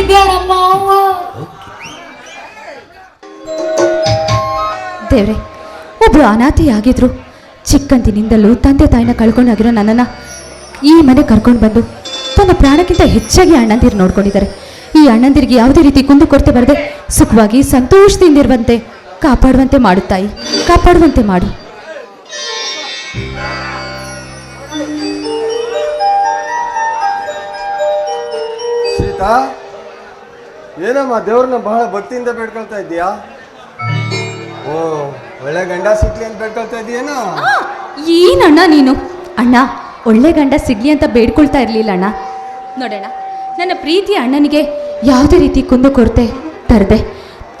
ಅವ್ವ. ದೇವ್ರೆ ಒಬ್ರು ಅನಾಥಿಯಾಗಿದ್ರು ಚಿಕ್ಕಂದಿನಿಂದಲೂ ತಂದೆ ತಾಯಿನ ಕಳ್ಕೊಂಡಾಗಿರೋ ನನ್ನನ್ನು ಈ ಮನೆ ಕರ್ಕೊಂಡು ಬಂದು ತನ್ನ ಪ್ರಾಣಕ್ಕಿಂತ ಹೆಚ್ಚಾಗಿ ಅಣ್ಣಂದಿರು ನೋಡ್ಕೊಂಡಿದ್ದಾರೆ. ಈ ಅಣ್ಣಂದಿರಿಗೆ ಯಾವುದೇ ರೀತಿ ಕುಂದು ಕೊರತೆ ಬರದೆ ಸುಖವಾಗಿ ಸಂತೋಷದಿಂದ ಇರುವಂತೆ ಕಾಪಾಡುವಂತೆ ಮಾಡು ತಾಯಿ ಕಾಪಾಡುವಂತೆ ಮಾಡು. ಸೀತಾ? ಏನಮ್ಮ, ದೇವ್ರನ್ನ ಬಹಳ ಭಕ್ತಿಯಿಂದ ಬೇಡ್ಕೊಳ್ತಾ ಇದ್ದೀಯಾ? ಓ, ಒಳ್ಳೆ ಗಂಡ ಸಿಗ್ಲಿ ಅಂತ ಬೇಡ್ಕೊಳ್ತಾ ಇದೀಯೇನೋ ಏನಣ್ಣ ನೀನು? ಅಣ್ಣ, ಒಳ್ಳೆ ಗಂಡ ಸಿಗ್ಲಿ ಅಂತ ಬೇಡ್ಕೊಳ್ತಾ ಇರಲಿಲ್ಲ ಅಣ್ಣ. ನೋಡೋಣ ನನ್ನ ಪ್ರೀತಿ ಅಣ್ಣನಿಗೆ ಯಾವುದೇ ರೀತಿ ಕುಂದು ಕೊರತೆ ತರದೆ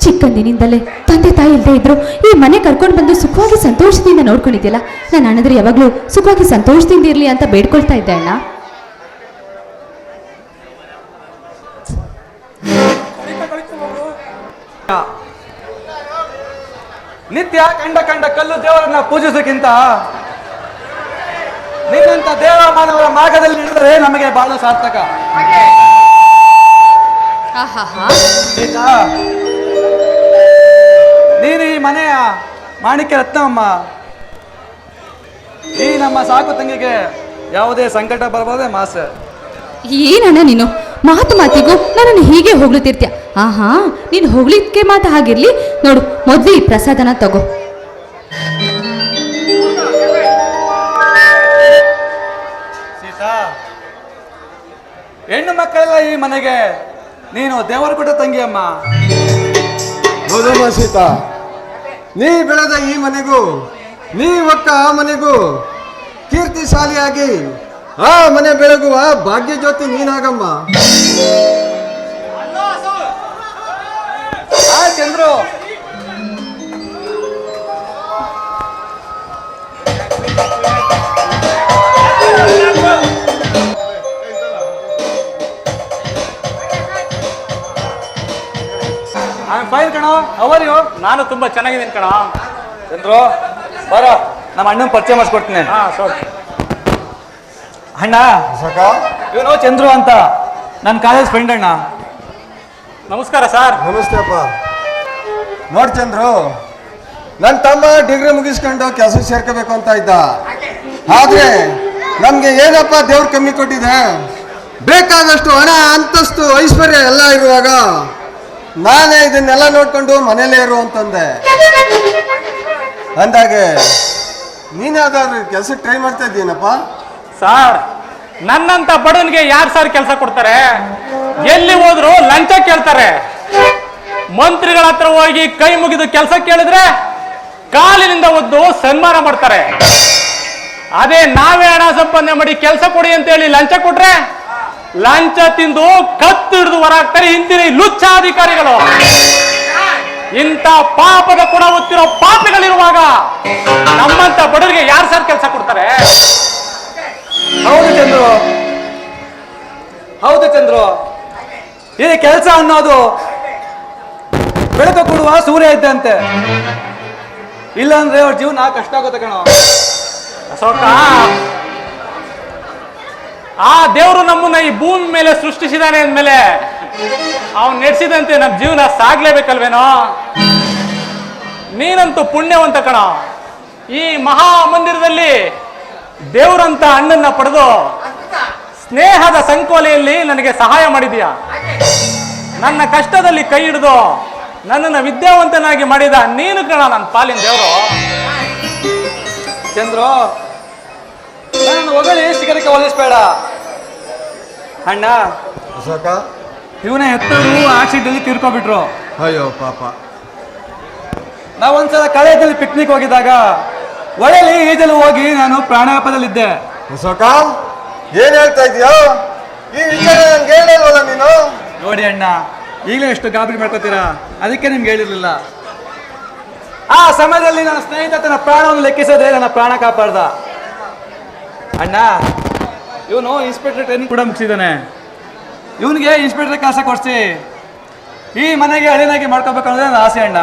ಚಿಕ್ಕಂದಿನಿಂದಲೇ ತಂದೆ ತಾಯಿ ಇಲ್ಲದೆ ಇದ್ರು, ಈ ಮನೆ ಕರ್ಕೊಂಡು ಬಂದು ಸುಖವಾಗಿ ಸಂತೋಷದಿಂದ ನೋಡ್ಕೊಂಡಿದ್ದಿಲ್ಲ ನಾನು ಅಣ್ಣದ್ರೆ ಯಾವಾಗಲೂ ಸುಖವಾಗಿ ಸಂತೋಷದಿಂದ ಇರಲಿ ಅಂತ ಬೇಡ್ಕೊಳ್ತಾ ಇದ್ದೆ ಅಣ್ಣ. ನಿತ್ಯ ಕಂಡ ಕಂಡ ಕಲ್ಲು ದೇವರನ್ನ ಪೂಜಿಸೋಕ್ಕಿಂತ ನಿನ್ನಂತ ದೇವ ಮಾನವರ ಮಾರ್ಗದಲ್ಲಿ ನಡೆದರೆ ನಮಗೆ ಬಹಳ ಸಾರ್ಥಕ. ನೀನು ಈ ಮನೆಯ ಮಾಣಿಕ್ಯ ರತ್ನಮ್ಮ. ಈ ನಮ್ಮ ಸಾಕು ತಂಗಿಗೆ ಯಾವುದೇ ಸಂಕಟ ಬರಬಹುದೇ ಮಾಸೆ. ಏನಣ್ಣ ನೀನು? ಮಾತು ಮಾತಿಗೂ ನನ್ನನ್ನು ಹೀಗೆ ಹೊಗಳುತ್ತಿರ್ತೀಯ? ಆಹಾ ನೀನು ಹೋಗ್ಲಿಕ್ಕೆ ಮಾತು ಹಾಗಿರ್ಲಿ. ನೋಡು ಮೊದಲು ಈ ಪ್ರಸಾದನ ತಗೋ. ಸೀತಾ ಹೆಣ್ಣು ಮಕ್ಕಳೆಲ್ಲ ಈ ಮನೆಗೆ. ನೀನು ದೇವರ ಕೊಟ್ಟ ತಂಗಿ ಅಮ್ಮ ಸೀತಾ ನೀ ಬೆಳೆದ ಈ ಮನೆಗೂ ನೀ ಒಕ್ಕ ಆ ಮನೆಗೂ ಕೀರ್ತಿಶಾಲಿಯಾಗಿ ಆ ಮನೆ ಬೆಳಗುವ ಭಾಗ್ಯ ಜ್ಯೋತಿ ನೀನಾಗಮ್ಮ. ಆ ಚಂದ್ರು. ಫೈನ್ ಕಣ ಅವರ್ ಯು ನಾನು ತುಂಬಾ ಚೆನ್ನಾಗಿದ್ದೀನಿ ಕಣ. ಚಂದ್ರು ಬರೋ. ನಮ್ಮ ಅಣ್ಣನ ಪರಿಚಯ ಮಾಡಿಸ್ಕೊಡ್ತೀನಿ. ಹಾ ಸೋರ್ ಅಣ್ಣ. ಸಕ ಇವನು ಚಂದ್ರು ಅಂತ. ನನ್ನ ಕಾಲೇಜ್ ಫ್ರೆಂಡ್ ಅಣ್ಣ. ನಮಸ್ಕಾರ ಸರ್. ನಮಸ್ತೆ ಅಪ್ಪ. ನೋಡ್ ಚಂದ್ರು ನನ್ನ ತಮ್ಮ ಡಿಗ್ರಿ ಮುಗಿಸ್ಕೊಂಡು ಕೆಲಸ ಸೇರ್ಕೋಬೇಕು ಅಂತ ಇದ್ದ. ಆದ್ರೆ ನಮ್ಗೆ ಏನಪ್ಪ ದೇವ್ರು ಕಮ್ಮಿ ಕೊಟ್ಟಿದೆ? ಬೇಕಾದಷ್ಟು ಹಣ ಅಂತಸ್ತು ಐಶ್ವರ್ಯ ಎಲ್ಲ ಇರುವಾಗ ನಾನೇ ಇದನ್ನೆಲ್ಲ ನೋಡ್ಕೊಂಡು ಮನೇಲೇ ಇರು ಅಂತಂದೆ. ಅಂದಾಗೆ ನೀನಾದ್ರೂ ಕೆಲಸ ಟ್ರೈ ಮಾಡ್ತಾ ಇದ್ದೀನಪ್ಪ? ಸರ್, ನನ್ನಂತ ಬಡವನಿಗೆ ಯಾರು ಸರ್ ಕೆಲಸ ಕೊಡ್ತಾರೆ? ಎಲ್ಲಿ ಹೋದ್ರು ಲಂಚ ಕೇಳ್ತಾರೆ. ಮಂತ್ರಿಗಳ ಹತ್ರ ಹೋಗಿ ಕೈ ಮುಗಿದು ಕೆಲಸ ಕೇಳಿದ್ರೆ ಕಾಲಿನಿಂದ ಒದ್ದು ಸನ್ಮಾನ ಮಾಡ್ತಾರೆ. ಅದೇ ನಾವೇ ಹಣ ಸಂಪಾದನೆ ಮಾಡಿ ಕೆಲಸ ಕೊಡಿ ಅಂತ ಹೇಳಿ ಲಂಚ ಕೊಟ್ರೆ ಲಂಚ ತಿಂದು ಕತ್ತು ಹಿಡಿದು ಹೊರಾಗ್ತಾರೆ ಹಿಂದಿನ ಈ ಲುಚ್ಚ ಅಧಿಕಾರಿಗಳು ಇಂಥ ಪಾಪದ ಕೂಡ ಹೊತ್ತಿರೋ ಪಾಪಿಗಳಿರುವಾಗ ನಮ್ಮಂತ ಬಡವರಿಗೆ ಯಾರು ಸರ್ ಕೆಲಸ ಕೊಡ್ತಾರೆ? ಹೌದು ಚಂದ್ರು. ಈ ಕೆಲಸ ಅನ್ನೋದು ಬೆಳಕು ಕೊಡುವ ಸೂರ್ಯ ಇದ್ದಂತೆ. ಇಲ್ಲಾಂದ್ರೆ ಅವ್ರ ಜೀವನ ಕಷ್ಟ ಆಗುತ್ತೆ ಕಣೋ. ಆ ದೇವರು ನಮ್ಮನ್ನ ಈ ಭೂಮಿ ಮೇಲೆ ಸೃಷ್ಟಿಸಿದಾನೆ ಅಂದ್ಮೇಲೆ ಅವನು ನಡೆಸಿದಂತೆ ನಮ್ಮ ಜೀವನ ಸಾಗ್ಲೇಬೇಕಲ್ವೇನೋ? ನೀನಂತೂ ಪುಣ್ಯವಂತ ಕಣ. ಈ ಮಹಾ ಮಂದಿರದಲ್ಲಿ ದೇವರಂತ ಅಣ್ಣನ್ನ ಪಡೆದು ಸ್ನೇಹದ ಸಂಕೋಲೆಯಲ್ಲಿ ನನಗೆ ಸಹಾಯ ಮಾಡಿದೀಯ. ನನ್ನ ಕಷ್ಟದಲ್ಲಿ ಕೈ ಹಿಡಿದು ನನ್ನನ್ನು ವಿದ್ಯಾವಂತನಾಗಿ ಮಾಡಿದ ನೀನು ಕಣ ನನ್ನ ಪಾಲಿನ ದೇವರು. ಚಂದ್ರು ನನ್ನ ಹೊಗಳಿ ಶಿಖರಕ್ಕೆ ಹೋಲಿಸ್ಬೇಡ ಅಣ್ಣ ಇವನೇ ಎತ್ತರು ಆಕ್ಸಿಡೆಂಟ್ ತೀರ್ಕೊಬಿಟ್ರು. ಅಯ್ಯೋ ಪಾಪ. ನಾವೊಂದ್ಸಲ ಕಳೆದಲ್ಲಿ ಪಿಕ್ನಿಕ್ ಹೋಗಿದ್ದಾಗ ಒಳಲಿ ಈಜಲು ಹೋಗಿ ನಾನು ಪ್ರಾಣಾಪಾಯದಲ್ಲಿದ್ದೆ. ಏನ್ ಹೇಳ್ತಾ ಇದೀಯೋ? ಈ ವಿಚಾರ ನಂಗೆ ಹೇಳಲ್ವಲ್ಲ ನೀನು? ನೋಡಿ ಅಣ್ಣ ಈಗಲೇ ಎಷ್ಟು ಗಾಬರಿ ಮಾಡ್ಕೋತೀರಾ? ಅದಕ್ಕೆ ನಿಮ್ಗೆ ಹೇಳಿರ್ಲಿಲ್ಲ. ಆ ಸಮಯದಲ್ಲಿ ನನ್ನ ಸ್ನೇಹಿತ ತನ್ನ ಪ್ರಾಣವನ್ನು ಲೆಕ್ಕಿಸದೆ ನನ್ನ ಪ್ರಾಣ ಕಾಪಾಡ್ದ. ಅಣ್ಣ ಇವನು ಇನ್ಸ್ಪೆಕ್ಟರ್ ಟ್ರೈನಿಂಗ್ ಕೂಡ ಮುಗಿಸಿದ್ದಾನೆ. ಇವನಿಗೆ ಇನ್ಸ್ಪೆಕ್ಟರ್ ಕೆಲಸ ಕೊಡಿಸಿ. ಈ ಮನೆಗೆ ಅಳಿನಾಗಿ ಮಾಡ್ಕೋಬೇಕು ಅನ್ನೋದೇ ನನ್ನ ಆಸೆ ಅಣ್ಣ.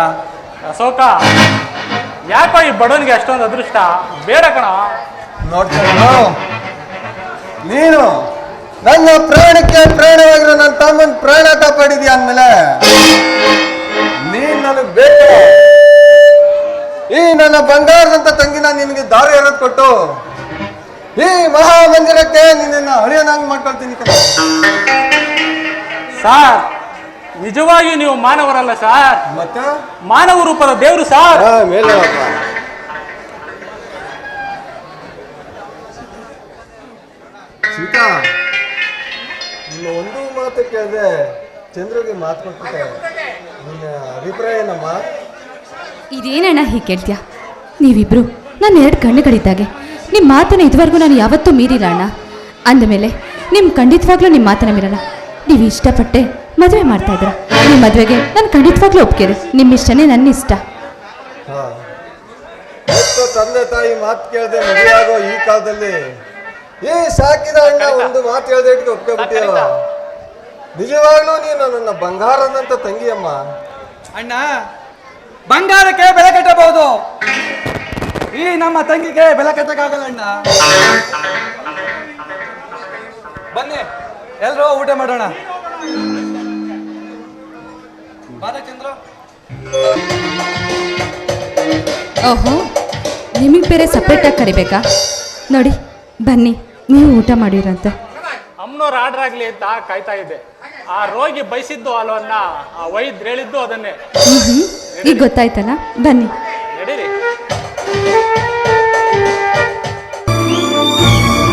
ಅಶೋಕ ಯಾಕೋ ಈ ಬಡವನಿಗೆ ಅಷ್ಟೊಂದು ಅದೃಷ್ಟ? ಬೇಡ ಕಣ. ನೋಡ್ಕೊಂಡು ನೀನು ನನ್ನ ಪ್ರಾಣಕ್ಕೆ ಪ್ರಾಣವಾಗಿರೋ ನನ್ನ ತಮ್ಮನ ಪ್ರಾಣ ಕಾಪಾಡಿದ್ಯಾ ಅಂದ್ಮೇಲೆ ನೀನ್ ನನಗ್ ಬೇಕು. ಈ ನನ್ನ ಬಂಗಾರದಂತ ತಂಗಿನ ನಿನಗೆ ದಾರಿ ಎರೆದು ಕೊಟ್ಟು ಈ ಮಹಾಮಂದಿರಕ್ಕೆ ನಿನ್ನ ಅಳಿಯನಾಗಿ ಮಾಡ್ಕೊಳ್ತೀನಿ ಕಣೆ. ಸಾರ್ ನಿಜವಾಗಿ ನೀವು ಮಾನವರಲ್ಲ ಸಾರ್. ಮತ್ತೆ? ಮಾನವ ರೂಪದ ದೇವರು ಸಾರ್. ಮೇಲೆ ಸೀತಾ ನಿನ್ನ ಒಂದು ಮಾತು ಕೇಳಿದೆ ಚಂದ್ರಗೆ ಮಾತು ಕೊಟ್ಟಿದ್ದೆ ನಿನ್ನ ಅಭಿಪ್ರಾಯ ಏನಮ್ಮ? ಇದೇನಣ್ಣ ಹೀಗೆ ಕೇಳ್ತೀಯ? ನೀವಿಬ್ರು ನನ್ನ ಎರಡು ಕಣ್ಣುಗಳಿದ್ದಾಗೆ. ನಿಮ್ಮ ಮಾತನ್ನು ಇದುವರೆಗೂ ನಾನು ಯಾವತ್ತೂ ಮೀರಿಲ್ಲ ಅಣ್ಣ. ಅಂದಮೇಲೆ ನಿಮ್ಮ ಖಂಡಿತವಾಗ್ಲೂ ನಿಮ್ಮ ಮಾತನ್ನ ಮೀರಲ್ಲ. ನೀವು ಇಷ್ಟಪಟ್ಟೆ ಮದುವೆ ಮಾಡ್ತಾ ಇದ್ರ ನಿಮ್ಮ ಮದುವೆಗೆ ನಾನು ಖಂಡಿತವಾಗ್ಲೂ ಒಪ್ಕೇರಿ ನಿಮ್ಮ ಇಷ್ಟನೇ ನನ್ನ ಇಷ್ಟ. ತಂದೆ ತಾಯಿ ಮಾತು ಕೇಳದೆ ಮದುವೆ ಆಗೋ ಈ ಕಾಲದಲ್ಲಿ ಈ ಸಾಕಿದ ಅಣ್ಣ ಒಂದು ಮಾತು ಹೇಳ್ದೆ ಇಟ್ಕೊಂಡು ಒಪ್ಕೊಬಿಟ್ಟಿಯಲ್ಲ ನಿಜವಾಗ್ಲೂ ನೀನು ನನ್ನ ಬಂಗಾರದಂತ ತಂಗಿಯಮ್ಮ? ಅಣ್ಣ ಬಂಗಾರಕ್ಕೆ ಬೆಲೆ ಕಟ್ಟಬಹುದು. ಈ ನಮ್ಮ ತಂಗಿಗೆ ಬೆಲೆ ಕಟ್ಟಕ್ಕಾಗಲ್ಲ ಅಣ್ಣ. ಬನ್ನಿ ಎಲ್ರೂ ಊಟ ಮಾಡೋಣ. ಬಾಲಚಂದ್ರ? ಓಹೋ ನಿಮಗೆ ಬೇರೆ ಸಪ್ರೇಟಾಗಿ ಕರಿಬೇಕಾ? ನೋಡಿ. ಬನ್ನಿ ನೀವು ಊಟ ಮಾಡಿರಂತೆ. ಅಮ್ಮನವ್ರ ಆರ್ಡರ್ ಆಗ್ಲಿ ಅಂತ ಕಾಯ್ತಾ ಇದ್ದೆ. ಆ ರೋಗಿ ಬಯಸಿದ್ದು ಅಲ್ವನ್ನ ಆ ವೈದ್ಯ ಹೇಳಿದ್ದು ಅದನ್ನೇ. ಈಗ ಗೊತ್ತಾಯ್ತಲ್ಲ? ಬನ್ನಿ. ನಡೀರಿ.